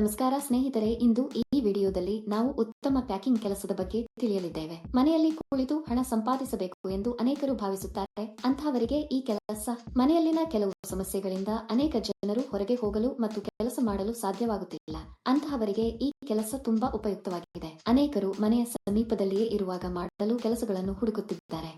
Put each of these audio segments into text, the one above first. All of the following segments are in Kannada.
ನಮಸ್ಕಾರ ಸ್ನೇಹಿತರೆ, ಇಂದು ಈ ವಿಡಿಯೋದಲ್ಲಿ ನಾವು ಉತ್ತಮ ಪ್ಯಾಕಿಂಗ್ ಕೆಲಸದ ಬಗ್ಗೆ ತಿಳಿಯಲಿದ್ದೇವೆ. ಮನೆಯಲ್ಲಿ ಕುಳಿತು ಹಣ ಸಂಪಾದಿಸಬೇಕು ಎಂದು ಅನೇಕರು ಭಾವಿಸುತ್ತಾರೆ. ಅಂತಹವರಿಗೆ ಈ ಕೆಲಸ, ಮನೆಯಲ್ಲಿನ ಕೆಲವು ಸಮಸ್ಯೆಗಳಿಂದ ಅನೇಕ ಜನರು ಹೊರಗೆ ಹೋಗಲು ಮತ್ತು ಕೆಲಸ ಮಾಡಲು ಸಾಧ್ಯವಾಗುತ್ತಿಲ್ಲ. ಅಂತಹವರಿಗೆ ಈ ಕೆಲಸ ತುಂಬಾ ಉಪಯುಕ್ತವಾಗಿದೆ. ಅನೇಕರು ಮನೆಯ ಸಮೀಪದಲ್ಲಿಯೇ ಇರುವಾಗ ಮಾಡಲು ಕೆಲಸಗಳನ್ನು ಹುಡುಕುತ್ತಿದ್ದಾರೆ.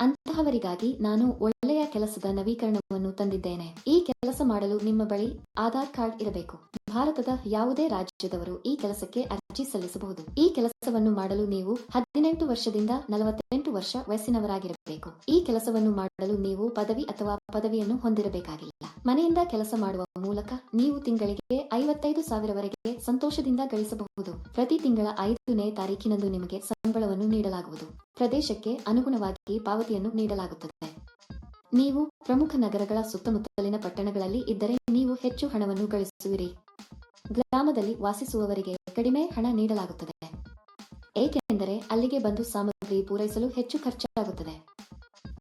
ಅಂತಹವರಿಗಾಗಿ ನಾನು ಒಳ್ಳೆಯ ಕೆಲಸದ ನವೀಕರಣವನ್ನು ತಂದಿದ್ದೇನೆ. ಈ ಕೆಲಸ ಮಾಡಲು ನಿಮ್ಮ ಬಳಿ ಆಧಾರ್ ಕಾರ್ಡ್ ಇರಬೇಕು. ಭಾರತದ ಯಾವುದೇ ರಾಜ್ಯದವರು ಈ ಕೆಲಸಕ್ಕೆ ಅರ್ಜಿ ಸಲ್ಲಿಸಬಹುದು. ಈ ಕೆಲಸವನ್ನು ಮಾಡಲು ನೀವು ಹದಿನೆಂಟು ವರ್ಷದಿಂದ ನಲವತ್ತೆಂಟು ವರ್ಷ ವಯಸ್ಸಿನವರಾಗಿರಬೇಕು. ಈ ಕೆಲಸವನ್ನು ಮಾಡಲು ನೀವು ಪದವಿ ಅಥವಾ ಪದವಿಯನ್ನು ಹೊಂದಿರಬೇಕಾಗಿಲ್ಲ. ಮನೆಯಿಂದ ಕೆಲಸ ಮಾಡುವ ಮೂಲಕ ನೀವು ತಿಂಗಳಿಗೆ ಐವತ್ತೈದು ಸಾವಿರವರೆಗೆ ಸಂತೋಷದಿಂದ ಗಳಿಸಬಹುದು. ಪ್ರತಿ ತಿಂಗಳ ಐದನೇ ತಾರೀಕಿನಂದು ನಿಮಗೆ ಸಂಬಳವನ್ನು ನೀಡಲಾಗುವುದು. ಪ್ರದೇಶಕ್ಕೆ ಅನುಗುಣವಾಗಿ ಪಾವತಿಯನ್ನು ನೀಡಲಾಗುತ್ತದೆ. ನೀವು ಪ್ರಮುಖ ನಗರಗಳ ಸುತ್ತಮುತ್ತಲಿನ ಪಟ್ಟಣಗಳಲ್ಲಿ ಇದ್ದರೆ ನೀವು ಹೆಚ್ಚು ಹಣವನ್ನು ಗಳಿಸುವಿರಿ. ಗ್ರಾಮದಲ್ಲಿ ವಾಸಿಸುವವರಿಗೆ ಕಡಿಮೆ ಹಣ ನೀಡಲಾಗುತ್ತದೆ. ಏಕೆಂದರೆ ಅಲ್ಲಿಗೆ ಬಂದು ಸಾಮಗ್ರಿ ಪೂರೈಸಲು ಹೆಚ್ಚು ಖರ್ಚಾಗುತ್ತದೆ.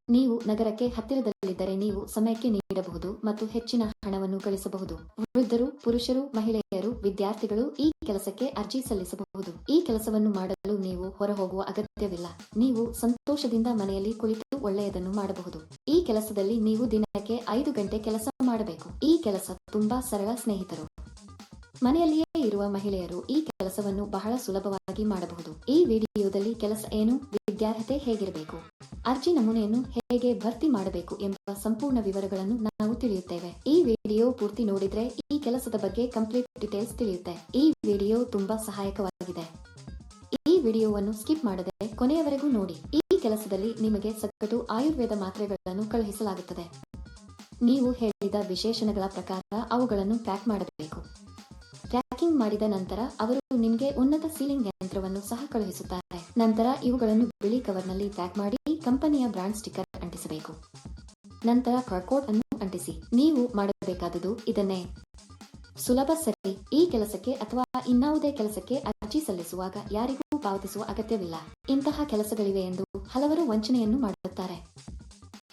ನೀವು ನಗರಕ್ಕೆ ಹತ್ತಿರದಲ್ಲಿದ್ದರೆ ನೀವು ಸಮಯಕ್ಕೆ ನೀಡಬಹುದು ಮತ್ತು ಹೆಚ್ಚಿನ ಹಣವನ್ನು ಗಳಿಸಬಹುದು. ವೃದ್ಧರು, ಪುರುಷರು, ಮಹಿಳೆಯರು, ವಿದ್ಯಾರ್ಥಿಗಳು ಈ ಕೆಲಸಕ್ಕೆ ಅರ್ಜಿ ಸಲ್ಲಿಸಬಹುದು. ಈ ಕೆಲಸವನ್ನು ಮಾಡಲು ನೀವು ಹೊರಹೋಗುವ ಅಗತ್ಯವಿಲ್ಲ. ನೀವು ಸಂತೋಷದಿಂದ ಮನೆಯಲ್ಲಿ ಕುಳಿತು ಒಳ್ಳೆಯದನ್ನು ಮಾಡಬಹುದು. ಈ ಕೆಲಸದಲ್ಲಿ ನೀವು ದಿನಕ್ಕೆ ಐದು ಗಂಟೆ ಕೆಲಸ ಮಾಡಬೇಕು. ಈ ಕೆಲಸ ತುಂಬಾ ಸರಳ ಸ್ನೇಹಿತರು. ಮನೆಯಲ್ಲಿಯೇ ಇರುವ ಮಹಿಳೆಯರು ಈ ಕೆಲಸವನ್ನು ಬಹಳ ಸುಲಭವಾಗಿ ಮಾಡಬಹುದು. ಈ ವಿಡಿಯೋದಲ್ಲಿ ಕೆಲಸ ಏನು, ವಿದ್ಯಾರ್ಹತೆ ಹೇಗಿರಬೇಕು, ಅರ್ಜಿ ನಮೂನೆಯನ್ನು ಹೇಗೆ ಭರ್ತಿ ಮಾಡಬೇಕು ಎಂಬ ಸಂಪೂರ್ಣ ವಿವರಗಳನ್ನು ನಾವು ತಿಳಿಯುತ್ತೇವೆ. ಈ ವಿಡಿಯೋ ಪೂರ್ತಿ ನೋಡಿದ್ರೆ ಈ ಕೆಲಸದ ಬಗ್ಗೆ ಕಂಪ್ಲೀಟ್ ಡೀಟೇಲ್ಸ್ ತಿಳಿಯುತ್ತೆ. ಈ ವಿಡಿಯೋ ತುಂಬಾ ಸಹಾಯಕವಾಗಿದೆ. ಈ ವಿಡಿಯೋವನ್ನು ಸ್ಕಿಪ್ ಮಾಡದೆ ಕೊನೆಯವರೆಗೂ ನೋಡಿ. ಈ ಕೆಲಸದಲ್ಲಿ ನಿಮಗೆ ಸಗಟು ಆಯುರ್ವೇದ ಮಾತ್ರೆಗಳನ್ನು ಕಳುಹಿಸಲಾಗುತ್ತದೆ. ನೀವು ಹೇಳಿದ ವಿಶೇಷಣಗಳ ಪ್ರಕಾರ ಅವುಗಳನ್ನು ಪ್ಯಾಕ್ ಮಾಡಬೇಕು. ಪ್ಯಾಕಿಂಗ್ ಮಾಡಿದ ನಂತರ ಅವರು ನಿಮಗೆ ಉನ್ನತ ಸೀಲಿಂಗ್ ಯಂತ್ರವನ್ನು ಸಹ ಕಳುಹಿಸುತ್ತಾರೆ. ನಂತರ ಇವುಗಳನ್ನು ಬಿಳಿ ಕವರ್ನಲ್ಲಿ ಪ್ಯಾಕ್ ಮಾಡಿ ಕಂಪನಿಯ ಬ್ರಾಂಡ್ ಸ್ಟಿಕ್ಕರ್ ಅಂಟಿಸಬೇಕು. ನಂತರ ಕಾರ್ಕೋಟ್ ಅನ್ನು ಅಂಟಿಸಿ. ನೀವು ಮಾಡಬೇಕಾದುದು ಇದನ್ನೇ. ಸುಲಭ ಸರಿ. ಈ ಕೆಲಸಕ್ಕೆ ಅಥವಾ ಇನ್ನಾವುದೇ ಕೆಲಸಕ್ಕೆ ಅರ್ಜಿ ಸಲ್ಲಿಸುವಾಗ ಯಾರಿಗೂ ಪಾವತಿಸುವ ಅಗತ್ಯವಿಲ್ಲ. ಇಂತಹ ಕೆಲಸಗಳಿವೆ ಎಂದು ಹಲವರು ವಂಚನೆಯನ್ನು ಮಾಡುತ್ತಾರೆ.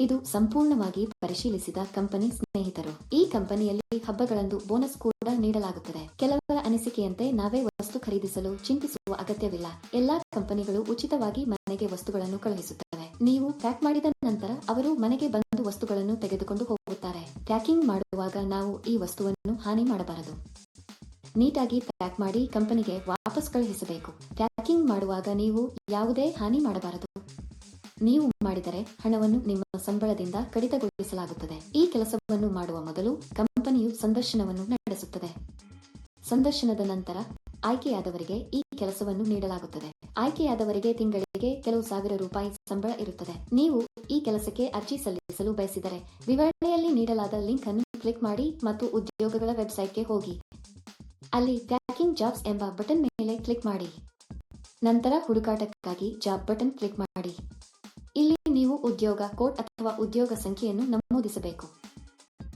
ಇದು ಸಂಪೂರ್ಣವಾಗಿ ಪರಿಶೀಲಿಸಿದ ಕಂಪನಿ ಸ್ನೇಹಿತರು. ಈ ಕಂಪನಿಯಲ್ಲಿ ಹಬ್ಬಗಳಂದು ಬೋನಸ್ ಕೂಡ ನೀಡಲಾಗುತ್ತದೆ. ಕೆಲವರ ಅನಿಸಿಕೆಯಂತೆ ನಾವೇ ವಸ್ತು ಖರೀದಿಸಲು ಚಿಂತಿಸುವ ಅಗತ್ಯವಿಲ್ಲ. ಎಲ್ಲಾ ಕಂಪನಿಗಳು ಉಚಿತವಾಗಿ ಮನೆಗೆ ವಸ್ತುಗಳನ್ನು ಕಳುಹಿಸುತ್ತವೆ. ನೀವು ಪ್ಯಾಕ್ ಮಾಡಿದ ನಂತರ ಅವರು ಮನೆಗೆ ಬಂದು ವಸ್ತುಗಳನ್ನು ತೆಗೆದುಕೊಂಡು ಹೋಗುತ್ತಾರೆ. ಪ್ಯಾಕಿಂಗ್ ಮಾಡುವಾಗ ನಾವು ಈ ವಸ್ತುವನ್ನು ಹಾನಿ ಮಾಡಬಾರದು. ನೀಟಾಗಿ ಪ್ಯಾಕ್ ಮಾಡಿ ಕಂಪನಿಗೆ ವಾಪಸ್ ಕಳುಹಿಸಬೇಕು. ಪ್ಯಾಕಿಂಗ್ ಮಾಡುವಾಗ ನೀವು ಯಾವುದೇ ಹಾನಿ ಮಾಡಬಾರದು. ನೀವು ಮಾಡಿದರೆ ಹಣವನ್ನು ನಿಮ್ಮ ಸಂಬಳದಿಂದ ಕಡಿತಗೊಳಿಸಲಾಗುತ್ತದೆ. ಈ ಕೆಲಸವನ್ನು ಮಾಡುವ ಮೊದಲು ಕಂಪನಿಯು ಸಂದರ್ಶನವನ್ನು ನಡೆಸುತ್ತದೆ. ಸಂದರ್ಶನದ ನಂತರ ಆಯ್ಕೆಯಾದವರಿಗೆ ಈ ಕೆಲಸವನ್ನು ನೀಡಲಾಗುತ್ತದೆ. ಆಯ್ಕೆಯಾದವರಿಗೆ ತಿಂಗಳಿಗೆ ಕೆಲವು ಸಾವಿರ ರೂಪಾಯಿ ಸಂಬಳ ಇರುತ್ತದೆ. ನೀವು ಈ ಕೆಲಸಕ್ಕೆ ಅರ್ಜಿ ಸಲ್ಲಿಸಲು ಬಯಸಿದರೆ ವಿವರಣೆಯಲ್ಲಿ ನೀಡಲಾದ ಲಿಂಕ್ ಅನ್ನು ಕ್ಲಿಕ್ ಮಾಡಿ ಮತ್ತು ಉದ್ಯೋಗಗಳ ವೆಬ್ಸೈಟ್ಗೆ ಹೋಗಿ. ಅಲ್ಲಿ ಪ್ಯಾಕಿಂಗ್ ಜಾಬ್ಸ್ ಎಂಬ ಬಟನ್ ಮೇಲೆ ಕ್ಲಿಕ್ ಮಾಡಿ. ನಂತರ ಹುಡುಕಾಟಕ್ಕಾಗಿ ಜಾಬ್ ಬಟನ್ ಕ್ಲಿಕ್ ಮಾಡಿ. ಇಲ್ಲಿ ನೀವು ಉದ್ಯೋಗ ಕೋಡ್ ಅಥವಾ ಉದ್ಯೋಗ ಸಂಖ್ಯೆಯನ್ನು ನಮೂದಿಸಬೇಕು.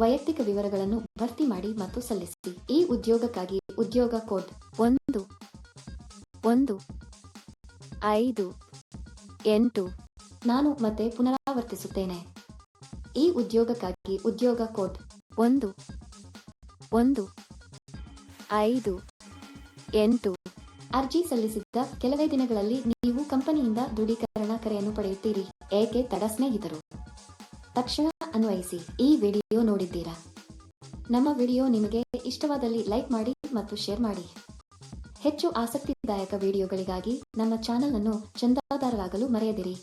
ವೈಯಕ್ತಿಕ ವಿವರಗಳನ್ನು ಭರ್ತಿ ಮಾಡಿ ಮತ್ತು ಸಲ್ಲಿಸಿ. ಈ ಉದ್ಯೋಗಕ್ಕಾಗಿ ಉದ್ಯೋಗ ಕೋಡ್ ಒಂದು ಒಂದು, ಐದು, ಎಂಟು ನಾನು ಮತ್ತೆ ಪುನರಾವರ್ತಿಸುತ್ತೇನೆ. ಈ ಉದ್ಯೋಗಕ್ಕಾಗಿ ಉದ್ಯೋಗ ಕೋಡ್ ಒಂದು ಒಂದು, ಐದು, ಎಂಟು ಅರ್ಜಿ ಸಲ್ಲಿಸಿದ್ದ ಕೆಲವೇ ದಿನಗಳಲ್ಲಿ ನೀವು ಕಂಪನಿಯಿಂದ ದೃಢೀಕರಣ ಕರೆಯನ್ನು ಪಡೆಯುತ್ತೀರಿ. ಏಕೆ ತಡ ಸ್ನೇಹಿತರು? ತಕ್ಷಣ ಅನ್ವಯಿಸಿ, ಈ ವಿಡಿಯೋ ನೋಡಿದ್ದೀರಾ? ನಮ್ಮ ವಿಡಿಯೋ ನಿಮಗೆ ಇಷ್ಟವಾದಲ್ಲಿ ಲೈಕ್ ಮಾಡಿ ಮತ್ತು ಶೇರ್ ಮಾಡಿ. ಹೆಚ್ಚು ಆಸಕ್ತಿದಾಯಕ ವಿಡಿಯೋಗಳಿಗಾಗಿ ನಮ್ಮ ಚಾನಲ್ ಅನ್ನು ಚಂದಾದಾರರಾಗಲು ಮರೆಯದಿರಿ.